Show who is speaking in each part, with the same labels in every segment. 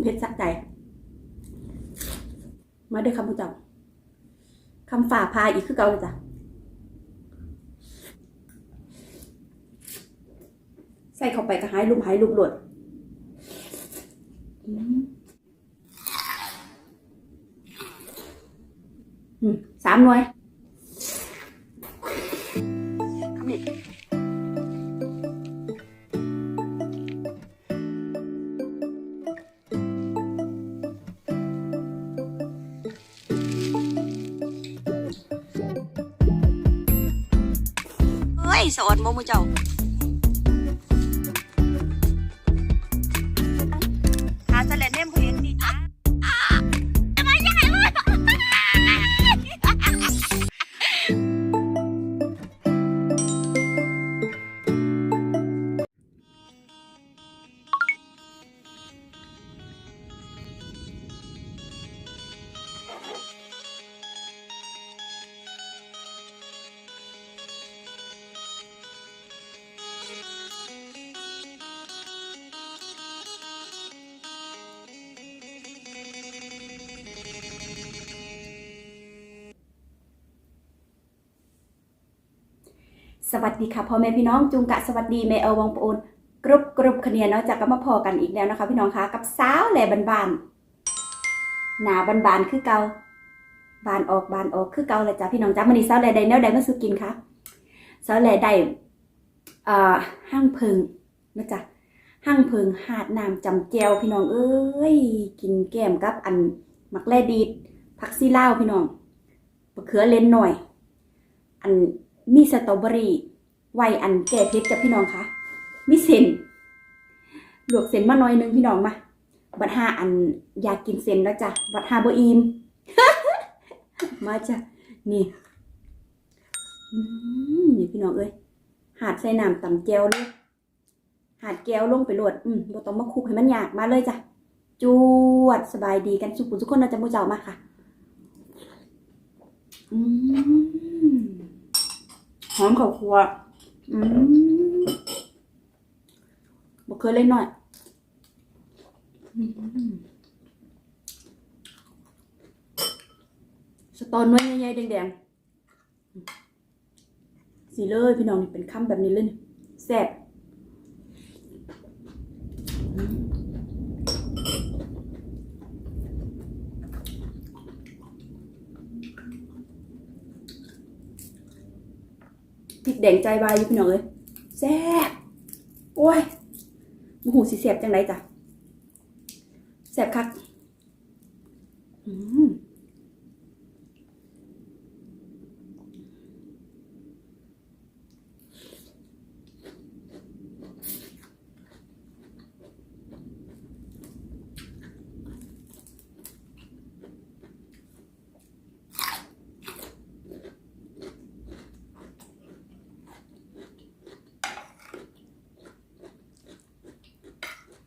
Speaker 1: เพชรสักใจ มาด้วยคำพูดจ้าคำฝ่าพาอีกคือเก่าเลยจ้ะใส่เข้าไปก็หายลุมหายลุมหลดสามหน่วย
Speaker 2: สอนโมมูเจ้า สวั
Speaker 1: สดีค่ะพ่อแม่พี่น้องจุงกะสวัสดีแม่เอวังปะโอนกรุบกรุบคเนียเนาะจากก็มาพอกันอีกแล้วนะคะ พี่น้องคะกับสาวแหล่บานๆหนาบานๆคือเกาบานออกบานออกคือเกาเลยจ้ะพี่น้องจ้ามันนี้สาวแหล่ใดแนวใดมาสู่กินคะสาวแหล่ใดเอ่อห้างเพิงนะจ๊ะห้างเพิงหาดน้ำจำแจวพี่น้องเอ้ยกินแก้มกับอันมักแลดีดผักซีเลาพี่น้องมะเขือเลนหน่อย อัน มีสตรอเบอรี่ไวอันแก่เพชรจ้ะพี่น้องคะมีเส้นลวกเส้นมาหน่อยนึงพี่น้องมา บัดห้าอันอยากกินเส้นแล้วจ้ะ บัดห้าบอิมมาจ้ะ นี่นี่พี่น้องเอ้ย หาดใส่น้ำตำแจวเลยหาดแก้วลงไปโหลด อืมบ่ต้องมาคุกให้มันยากมาเลยจ้ะ จวดสบายดีกันสุขุทุกคนนะจ๊ะมูเจ้ามาค่ะ อืม หอมข้าวคั่วอืมบอกเคยเล่นหน่อยอืมสตอนน้อยใหญ่ๆแดงๆสีเลยพี่น้องนี่เป็นคำแบบนี้เลยนี่แซ่บ พริกแดงใจวายอยู่พี่น้องเลยแซ่บโอ้ยมหูสีแสบจังไรจ้ะแสบคักอืมอืม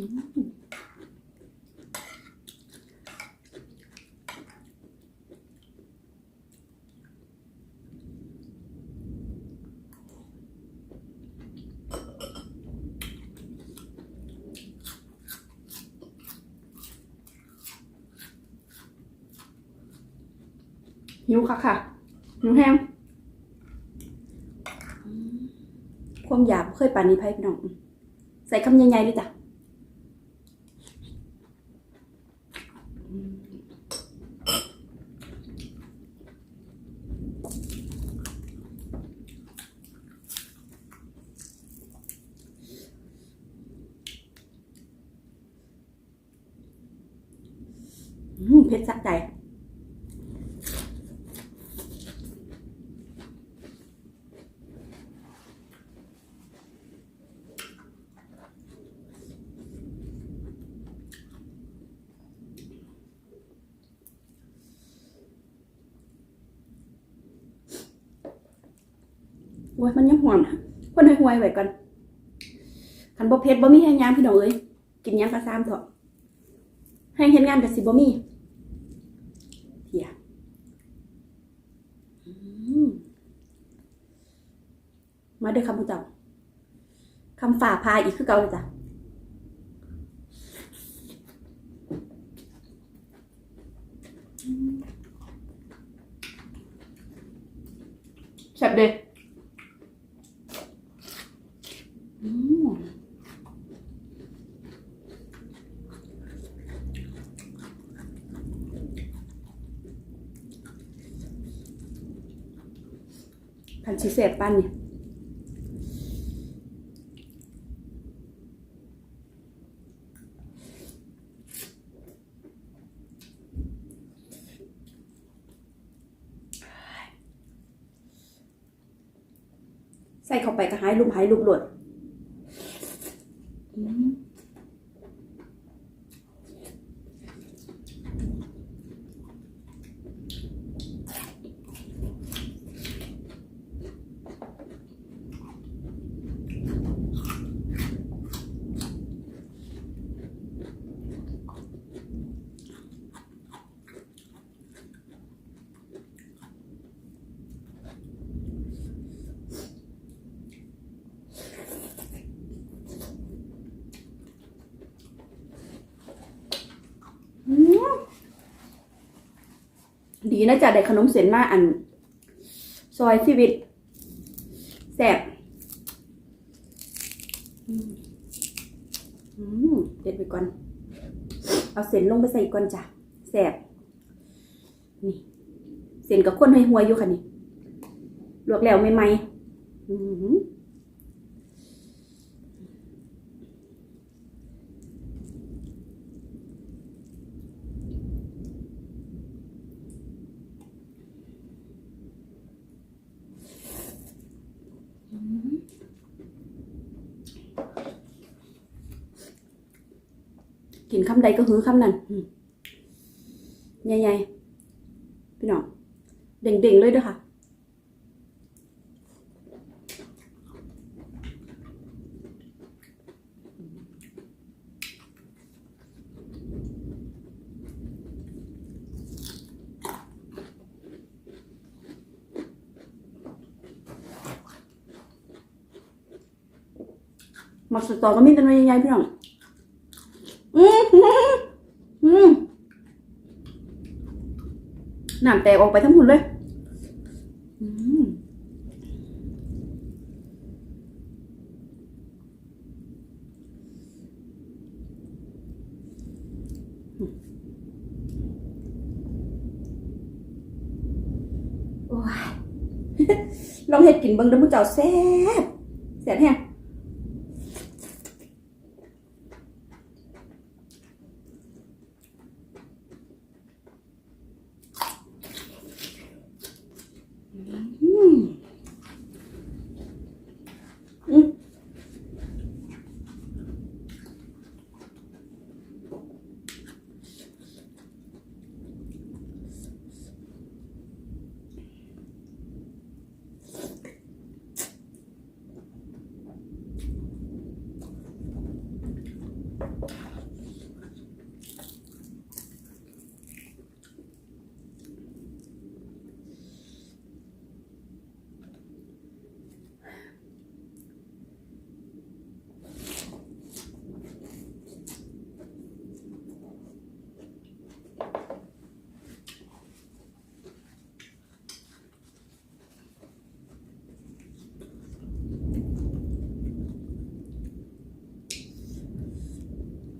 Speaker 1: หิวค่ะค่ะหิวแห้งอืมความอยากบ่เคยปานนี้ไพ่พี่น้อง ใส่คำใหญ่ๆเลยจ้ะ อ้ยมันยังห่วงคนให้หวยไว้ก่อนขันบ่เพชรบ่มีให้ยามพี่น้องเอ้ยกินยามกระซามเถอะให้เห็นงานแต่สิบ่มีเฮียมาด้วยคำพูดเจ้าคำฝ่าพายอีกคือเก่าจ้ะแซ่บเด้ดันชิเสบปั้นนี่ใส่เข้าไปก็หายลุมหายลุมหลดอืมอืม ดีนะจ๊ะได้ขนมเส้นมาอัน ซอยชีวิตแซ่บเด็ดไปก่อน เอาเส้นลงไปใส่ก่อนจ้ะแซ่บนี่ เส้นกับข้นให้หัวอยู่ค่ะนี่ ลวกแล้วไม่ไหมอืม กินคำใดก็หือคำนั้นใหญ่ๆพี่น้องเด่งๆเลยด้อค่ะมักสตอก็มีแต่น้อยใหญ่ๆพี่น้อง อืมอืมอืม น้ำแตกออกไปทั้งหุ่นเลยอืมโอ้ยลองเห็ดกินเบิ่งเด้อมื้อเจ้าแซ่บแซ่บแฮง อืมอืม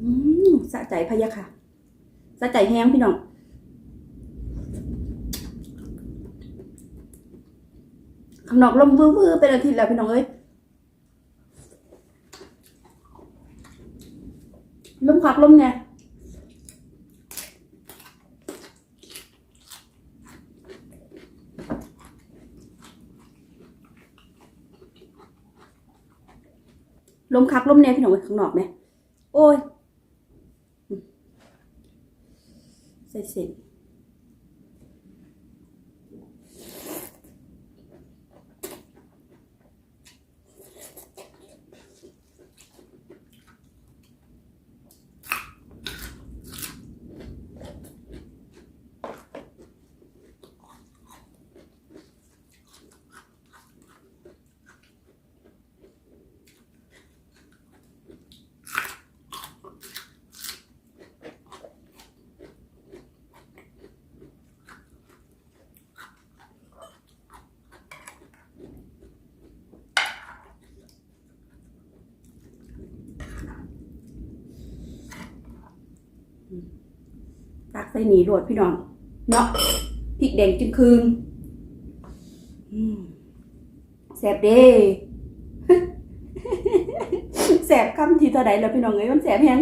Speaker 1: อืม สะใจพะยะค่ะสะใจแห้งพี่น้องข้างนอกลมวื้อๆเป็นอาทิตย์แล้วพี่น้องเอ้ยลมคักลมไงลมคักลมแน่พี่น้องเอ้ยข้างนอกไหมโอ้ยอืม ใส่ ส่หนีรวดพี่น้องเนาะพริกแดงจึงคืนแสบเด้แสบคำทีเท่าใดแล้วพี่น้องเอ้ยมันแสบแฮง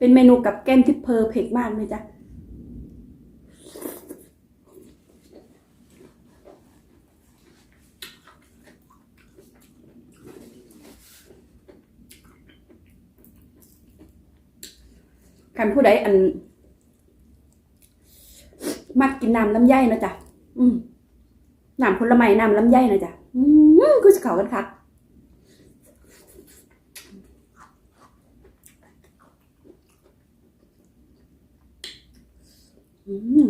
Speaker 1: เป็นเมนูกับแก้มที่เพอร์เฟกมากเลยจ้ะคันผู้ใดอัน มักกินน้ำลำไยนะจ๊ะ อืมน้ำผลไม้น้ำลำไยนะจ๊ะ อืมคือจะเข้ากันคักอืม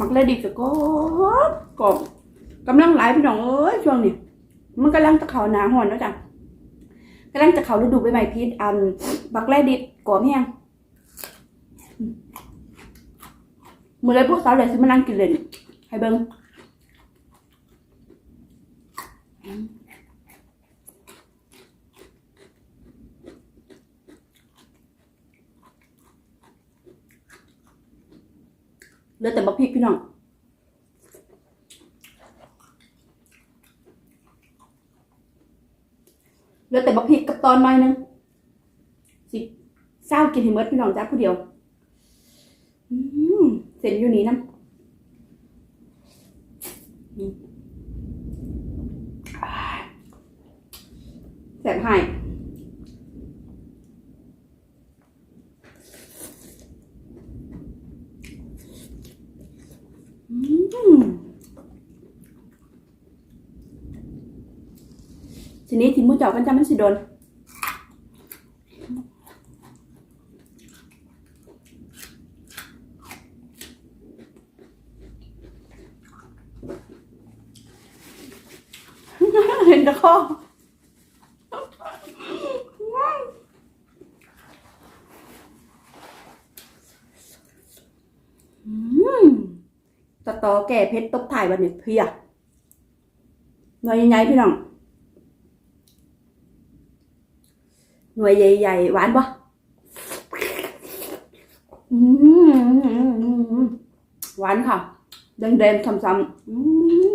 Speaker 1: มักเลยดิบจะก็กรอบกำลังไหลพี่น้องเอ้ยช่วงนี้มันกำลังจะเข่าหนาหอนแล้วจ้ะกำลังจะเข่าฤดูใบไม้พิษอันบักแรดิบกรอบแห้งมือเลยพวกสาวเลยซื้อมานั่งกินเลยให้เบิ้ง ลือแต่บักพริกพี่น้องเหลือแต่บักพริกกับตอนไม้นึงสิเศร้ากินให้เมดพี่น้องจ้าผู้เดียวอืมเสร็จอยู่นี้นะแสบหายอืม ทีนี้ทีมมูเจากันจะมันสิโดนเห็นตะข้ออืมตะตอแก่เพชรตบถ่ายวันนี้เพียหน่วยใหญ่ๆพี่น้อง หน่วยใหญ่ๆหวานปะอืมหวานค่ะแดงๆซ้ำๆอืม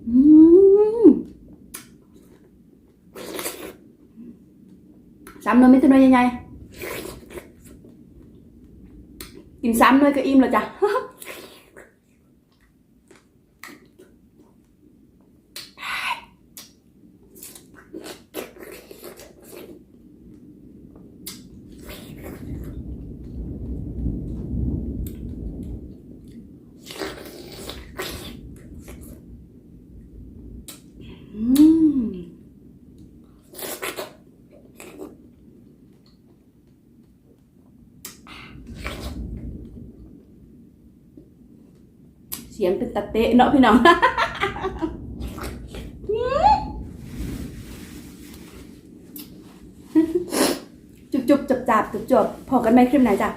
Speaker 1: อมเปรี้ยวอมหวานนิดนึงอืมโอ้ยมีแต่เลยไม่ต้องอืมสามหน่วยอืมสามหน่วยใหญ่ๆกินซ้ำเลยก็อิ่มแล้วจ้ะ เสียงเป็นตะเตะเนาะพี่น้องจุบจุบจับจับจุบจบพอกันไหมคลิปไหนจ้ะ